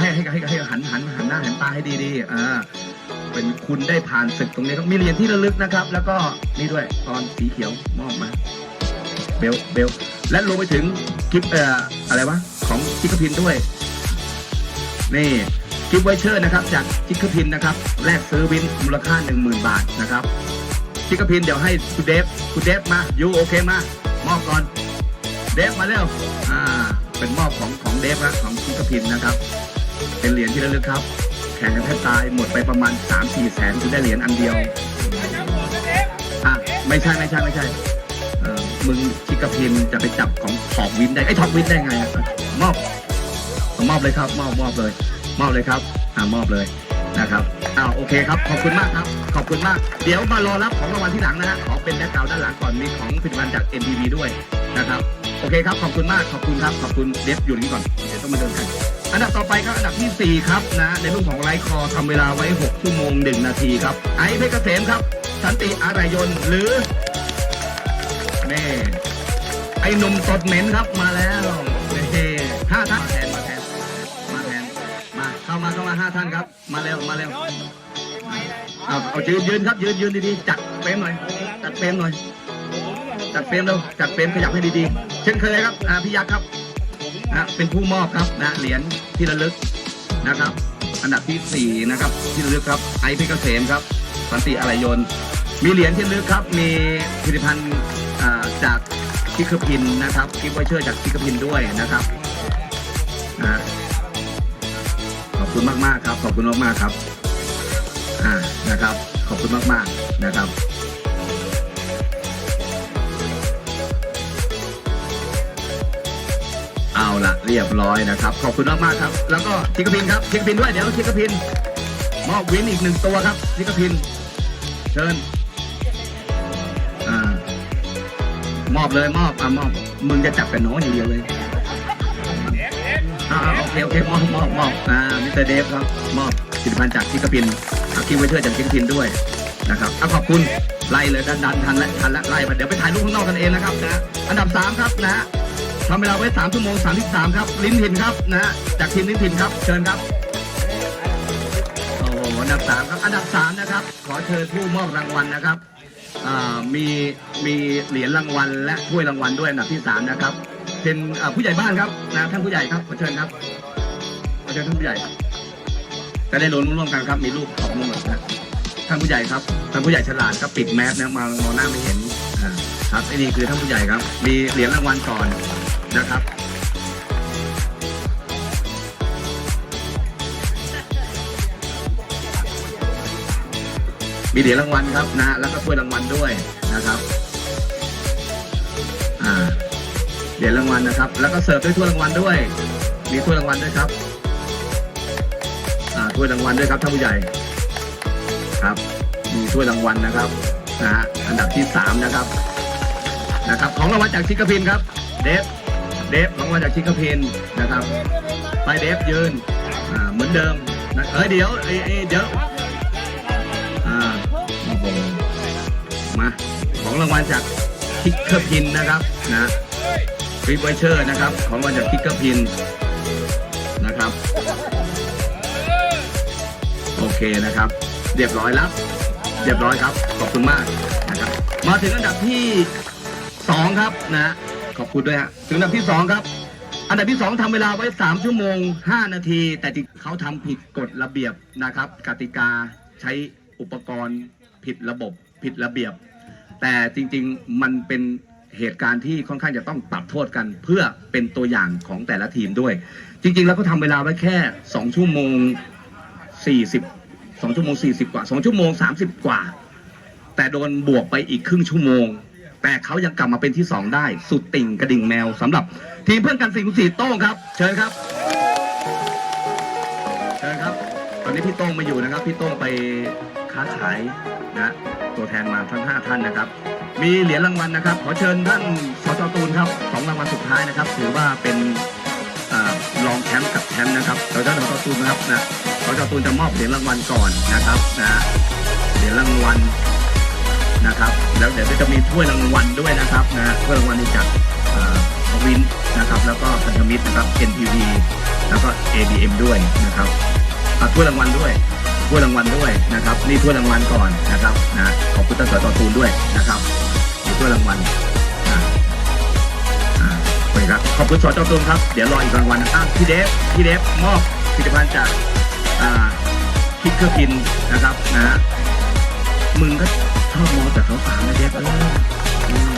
ให้ให้ให้ให้หันหันหันหน้าหันตาให้ดีๆอ่าเป็นคุณได้ผ่านศึกตรงนี้ครับมีเหรียญที่ระลึกนะครับ แล้วก็นี่ด้วยตอนสีเขียวมอบมาเบลเบลและรวมไปถึงกิฟเอ่ออะไรวะของจิกกพินด้วย นี่กิฟไวเชอร์นะครับ จากจิกกพินนะครับแลกซื้อวินมูลค่า 10,000 บาทนะครับ จิกกพินเดี๋ยวให้คุณเดฟคุณเดฟมายูโอเคมามอบก่อนเดฟมาเร็วอ่าเป็นมอบของของเดฟนะของจิกกพินนะครับ เป็นเหรียญที่ระลึกครับ แข่งกันแทบตายหมดไปประมาณ 3-4 แสนถึงได้เหรียญอันเดียวอะไม่ใช่ไม่ใช่ไม่ใช่เออมึงชิกกพินจะไปจับของท็อปวินได้ไอ้ท็อปวินได้ไงอะมอบมอบเลยครับ มอบมอบเลย มอบเลยครับอ่ามอบเลยนะครับอ้าวโอเคครับ ขอบคุณมากครับ ขอบคุณมาก เดี๋ยวมารอรับของรางวัลที่หลังนะฮะขอเป็นแบ็คกราวด้านหลังก่อนมีของผลิตภัณฑ์จาก NTV ด้วยนะครับ โอเคครับ ขอบคุณมาก ขอบคุณครับ ขอบคุณเดฟอยู่นี่ก่อน เดี๋ยวต้องมาเดินกัน อันดับต่อไปครับอันดับที่ 4 ครับนะในรุ่นของไลท์คอทำเวลาไว้ 6 ชั่วโมง 1 นาทีครับ ไอซ์เพชรเกษมครับ สันติอารายนหรือนี่ไอ้นุ่มสดเหม็นครับมาแล้วนี่ห้าท่านมาแทนมาแทนมาแทนมาเข้ามาเข้ามาห้าท่านครับ มาเร็วมาเร็วเอาเอายืนยืนครับยืนยืนดีๆจัดเฟรมหน่อยจัดเฟรมหน่อยจัดเฟรมเร็วจัดเฟรมขยับให้ดีๆ เช่นเคยครับพี่ยักษ์ครับ นะเป็นผู้มอบครับนะเหรียญที่ระลึกนะครับ อันดับที่สี่นะครับ ที่ระลึกครับไอซ์เพชรเกษมครับสันติอารยน มีเหรียญที่ระลึกครับ มีผลิตภัณฑ์จากคิกเคพินนะครับกิฟต์ไวเชอร์จากคิกเคพินด้วยนะครับนะขอบคุณมากๆครับ ขอบคุณมากๆครับอ่านะครับ ขอบคุณมากๆนะครับ ละเรียบร้อยนะครับ ขอบคุณมากๆครับ แล้วก็คิกเคอร์พินครับคิกเคอร์พินด้วยเดี๋ยวคิกเคอร์พินมอบวินอีกหนึ่งตัวครับคิกเคอร์พินเชิญอมอบเลยมอบอะมอบมึงจะจับแต่น้องอย่างเดียวเลยอ่าโอเคโอเคมอบมอบมอบอ่ามิสเตอร์เดฟครับมอบผลิตภัณฑ์จากชิกพินอาคิวไวเชอร์จากชิกพินด้วยนะครับขอบคุณไล่เลยดันดันทันและทันและไล่มาเดี๋ยวไปถ่ายรูปข้างนอกกันเองนะครับนะอันดับสามครับนะ ทำเวลาไว้สามชั่วโมงสามสิบสามครับ ลิ้นหินครับนะฮะจากทีมลิ้นหินครับ เชิญครับโอ้โหอันดับสามครับ อันดับสามนะครับ ขอเชิญผู้มอบรางวัลนะครับมีมีเหรียญรางวัลและถ้วยรางวัลด้วยอันดับที่สามนะครับ เป็นผู้ใหญ่บ้านครับนะท่านผู้ใหญ่ครับขอเชิญครับขอเชิญท่านผู้ใหญ่จะได้ลุ้นร่วมกันครับ มีรูปของมุ่งนะท่านผู้ใหญ่ครับท่านผู้ใหญ่ฉลาดครับปิดแมสนะมามองหน้าไม่เห็นครับไอ้นี่คือท่านผู้ใหญ่ครับ มีเหรียญรางวัลก่อน นะครับ มีเหรียญรางวัลครับนะ แล้วก็ถ้วยรางวัลด้วยนะครับอ่าเหรียญรางวัลนะครับ แล้วก็เสิร์ฟด้วยถ้วยรางวัลด้วย มีถ้วยรางวัลด้วยครับอ่าถ้วยรางวัลด้วยครับท่านผู้ใหญ่ครับ มีถ้วยรางวัลนะครับนะฮะอันดับที่สามนะครับนะครับ ของรางวัลจากชิคกพินครับ เดฟ เดฟของรางวัลจากชิคกพินนะครับ ไปเดฟยืนอ่าเหมือนเดิมนะเอ้ยเดี๋ยวเอ้ยเดี๋ยวอ่ามาของรางวัลจากคิกเกอร์พินนะครับนะฟรีไวเชอร์นะครับ ของรางวัลจากคิกเกอร์พินนะครับ โอเคนะครับ เรียบร้อยแล้วเรียบร้อยครับ ขอบคุณมากนะครับ มาถึงอันดับที่สองครับนะ ขอบคุณด้วยฮะถึงอันดับที่สองครับ อันดับที่สองทำเวลาไว้3ชั่วโมง5นาที แต่จริงเขาทำผิดกฎระเบียบนะครับ กติกาใช้อุปกรณ์ผิดระบบผิดระเบียบ แต่จริงๆมันเป็นเหตุการณ์ที่ค่อนข้างจะต้องปรับโทษกันเพื่อเป็นตัวอย่างของแต่ละทีมด้วย จริงๆ แล้วเขาทำเวลาไว้แค่ 2 ชั่วโมง 40 2 ชั่วโมง 40 กว่า 2 ชั่วโมง 30 กว่า แต่โดนบวกไปอีกครึ่งชั่วโมง แต่เขายังกลับมาเป็นที่ 2 ได้ สุดติ่งกระดิ่งแมวสำหรับ ทีมเพื่อนกันสิ่งสีโต้งครับ เชิญครับ เชิญครับ ตอนนี้พี่โต้งมาอยู่นะครับ พี่โต้งไปค้าขายนะตัวแทนมาทั้ง 5 ท่านนะครับ มีเหรียญรางวัลนะครับ ขอเชิญท่านสจตูนครับสองรางวัลสุดท้ายนะครับ ถือว่าเป็นเอ่อรองแชมป์กับแชมป์นะครับเดี๋ยวท่านสจตูนนะครับนะสจตูนจะมอบเหรียญรางวัลก่อนนะครับนะเหรียญรางวัล นะครับ แล้วเดี๋ยวจะมีถ้วยรางวัลด้วยนะครับนะถ้วยรางวัลนี้จากเอ่อของวินนะครับ แล้วก็พันธมิตรนะครับ NTV แล้วก็ ADM ด้วยนะครับถ้วยรางวัลด้วยถ้วยรางวัลด้วยนะครับนี่ถ้วยรางวัลก่อนนะครับนะขอบคุณท่านสจตูนด้วยนะครับมีถ้วยรางวัลอะครับขอบคุณสจตูนครับเดี๋ยวรออีกรางวัลนะครับพี่เดฟพี่เดฟมอบผลิตภัณฑ์จากคิกเครื่อร์พินนะครับนะฮะมึงก็ ชอบมองแต่สาวๆนะเดฟเอออืม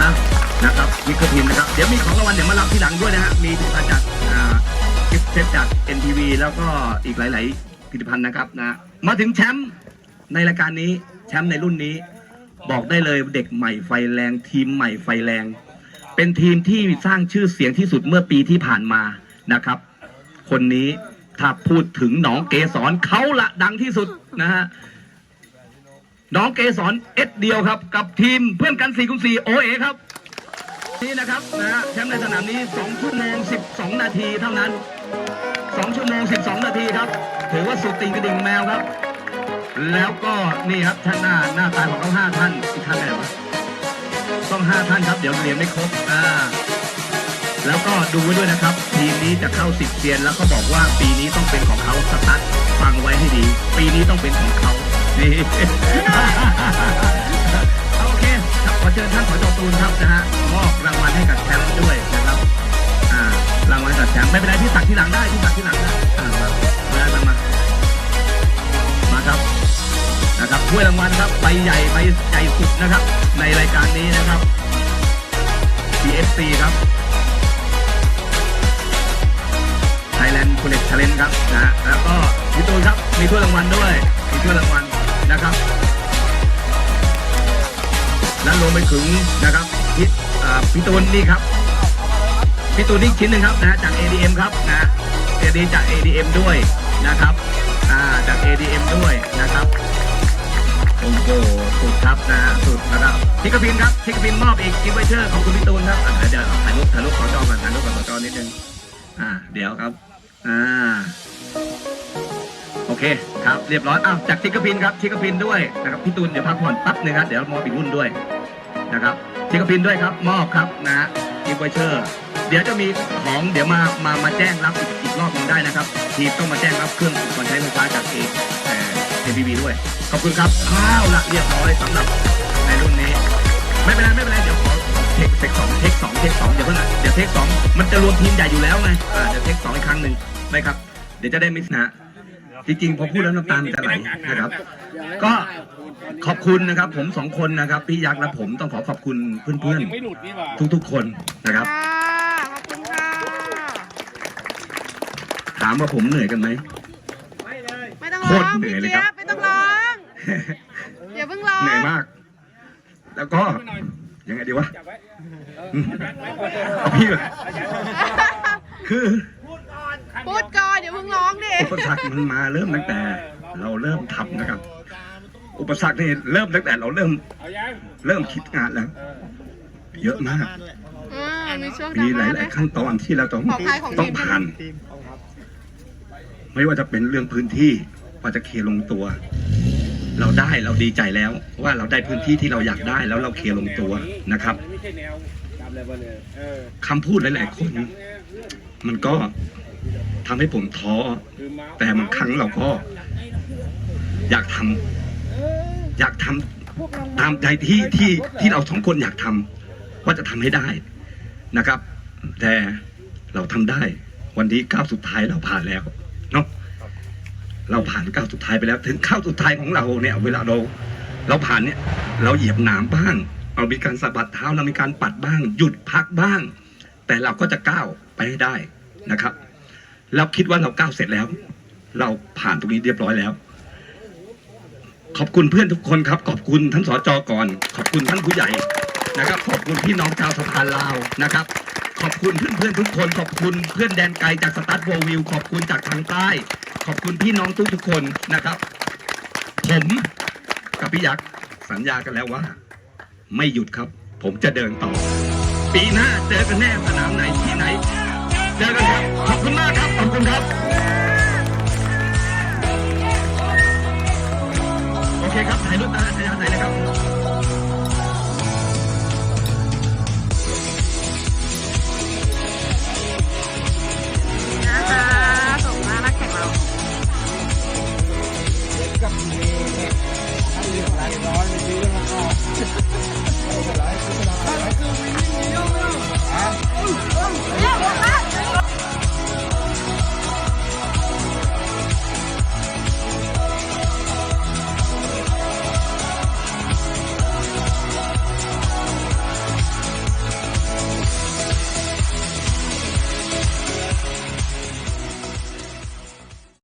นะนะครับคิกเคอร์พินนะครับ เดี๋ยวมีของรางวัลเดี๋ยวมารับทีหลังด้วยนะฮะ มีผลิตภัณฑ์จากอ่ากิฟต์เซตจาก NTV แล้วก็อีกหลาย ๆ ผลิตภัณฑ์นะครับนะ มาถึงแชมป์ในรายการนี้ แชมป์ในรุ่นนี้ บอกได้เลยเด็กใหม่ไฟแรง ทีมใหม่ไฟแรง เป็นทีมที่สร้างชื่อเสียงที่สุดเมื่อปีที่ผ่านมานะครับ คนนี้ถ้าพูดถึงหนองเกสรเขาละดังที่สุดนะฮะ น้องเกสรเอ็ดเดียวครับ กับทีมเพื่อนกัน4คูณ4โอเอครับ นี่นะครับนะฮะแชมป์ในสนามนี้2ชั่วโมง12 นาทีเท่านั้น 2 ชั่วโมง 12 นาทีครับ ถือว่าสุดติงกระดิ่งแมวครับ แล้วก็นี่ครับท่านหน้าหน้าตาของเขาห้าท่านอีกท่านไหนวะต้องห้าท่านครับเดี๋ยวเรียนไม่ครบอ่าแล้วก็ดูไว้ด้วยนะครับ ทีมนี้จะเข้าสิบเซียนแล้วก็บอกว่าปีนี้ต้องเป็นของเขาสตาร์ทฟังไว้ให้ดี ปีนี้ต้องเป็นของเขา นี่ โอเคครับขอเชิญท่านสจตูนครับนะฮะมอบรางวัลให้กับแชมป์ด้วยนะครับ อ่ารางวัลกับแชมป์ไม่เป็นไรพี่ตักที่หลังได้พี่ตักที่หลังได้อ่ามามามามามาครับนะครับถ้วยรางวัลครับใบใหญ่ใบใหญ่สุดนะครับ ในรายการนี้นะครับ PFC ครับ Thailand Collect Challenge ครับนะฮะแล้วก็พี่ตูนครับมีถ้วยรางวัลด้วยมีถ้วยรางวัล นะครับและรวมไปถึงนะครับพี่พี่ตูนนี่ครับพี่ตูนนี่ชิ้นหนึ่งครับนะจาก ADM ครับนะเอดีจาก ADM ด้วยนะครับอ่าจาก ADM ด้วยนะครับโอ้โหสุดครับนะสุดนะครับทิกกระพินครับทิกกระพินมอบอีกกิฟต์ไวเชอร์ของคุณพี่ตูนครับอะเดี๋ยวเอาถ่ายรูปถ่ายรูปขอจอก่อนถ่ายรูปกับขอจอนิดนึงอ่าเดี๋ยวครับอ่า เคครับเรียบร้อยอ้าวจากทิกกระพินครับทิกกระพินด้วยนะครับพี่ตูนเดี๋ยวพักผ่อนแปั๊บหนึงครับเดี๋ยวมอบอีกรุ่นด้วยนะครับทิกกระพินด้วยครับมอบครับนะกิฟต์ไวเชอร์เดี๋ยวจะมีของเดี๋ยวมามามาแจ้งรับอีกอีกรอบนึงได้นะครับ ทีมต้องมาแจ้งรับเครื่องอุปกรณ์ใช้ไฟฟ้าจากเอเอ่อพีบีด้วยขอบคุณครับข้าวละเรียบร้อยสำหรับในรุ่นนี้ ไม่เป็นไรไม่เป็นไรเดี๋ยวขอเทคเทคสองเทคสองเทคสองเดี๋ยวเพิ่งอะเดี๋ยวเทคสองมันจะรวมทีมใหญ่อยู่แล้วไงอ่าเดี๋ยวเทคสองอีกครั้งหนึ่งนะครับเดี๋ยวจะได้มิสนะ จริงๆพอพูดแล้วน้ำตามันจะไหลนะครับ ก็ขอบคุณนะครับ ผมสองคนนะครับพี่ยักษ์และผมต้องขอขอบคุณเพื่อนยังไม่หลุดนี่หว่า ๆ ทุกๆคนนะครับ ค่ะขอบคุณค่ะ ถามว่าผมเหนื่อยกันไหม ไม่ต้องโคร้อตงรเหนื่พี่อยเลยเจี๊คยรับบ ไม่ต้องร้องอย่าเพิ่งร้องเหนื่อยมาก แล้วก็ยังไงดีวะจับไว้อืมเอาพี่ก่อนคือ พูดก่อนอย่าเพิ่ งร้องดิอุปสรรคมันมาเริ่มตั้งแต่ เราเริ่มทำนะครับ อุปสรรคนี่เริ่มตั้งแต่เราเริ่มเอายังเริ่มคิดงานแล้ว เยอะมาก อืมมีช่วงดมีราหม่าลาย ๆ ขั้นตอนที่เราต้องของใครของทีม ต้องผ่าน ไม่ว่าจะเป็นเรื่องพื้นที่ว่าจะเคลียร์ลงตัว เราได้เราดีใจแล้ว ว่าเราได้พื้นที่ที่เราอยากได้แล้วเราเคลียร์ลงตัวนะครับไม่ใช่แนวจับเลยมาเลยเออคำพูดหลาย ๆ คน มันก็ ทำให้ผมท้อ แต่บางครั้งเราก็ อยากทำอยากทำตามใจที่ที่ที่เราสองคนอยากทำว่าจะทำให้ได้นะครับ แต่เราทำได้ วันนี้ก้าวสุดท้ายเราผ่านแล้วเนาะเราผ่านก้าวสุดท้ายไปแล้ว ถึงก้าวสุดท้ายของเราเนี่ย เวลาเรา เราผ่านเนี่ย เราเหยียบหนามบ้างเรามีการสะบัดเท้าเรามีการปัดบ้าง หยุดพักบ้าง แต่เราก็จะก้าวไปให้ได้นะครับ เราคิดว่าเราก้าวเสร็จแล้ว เราผ่านตรงนี้เรียบร้อยแล้ว ขอบคุณเพื่อนทุกคนครับ ขอบคุณท่านสจก่อน ขอบคุณท่านผู้ใหญ่นะครับ ขอบคุณพี่น้องชาวสะพานลาวนะครับ ขอบคุณเพื่อนๆทุกคน ขอบคุณเพื่อนแดนไกลจากสตาร์ทโววิวขอบคุณจากทางใต้ ขอบคุณพี่น้องทุกๆคนนะครับ ผมกับพี่ยักษ์สัญญากันแล้วว่า ไม่หยุดครับ ผมจะเดินต่อ ปีหน้าเจอกันแน่สนามไหนที่ไหน จอกันครับ ขอบคุณมากครับ ขอบคุณครับ โอเคครับ ถ่ายรูปนะถ่ายถ่ายเลยครับ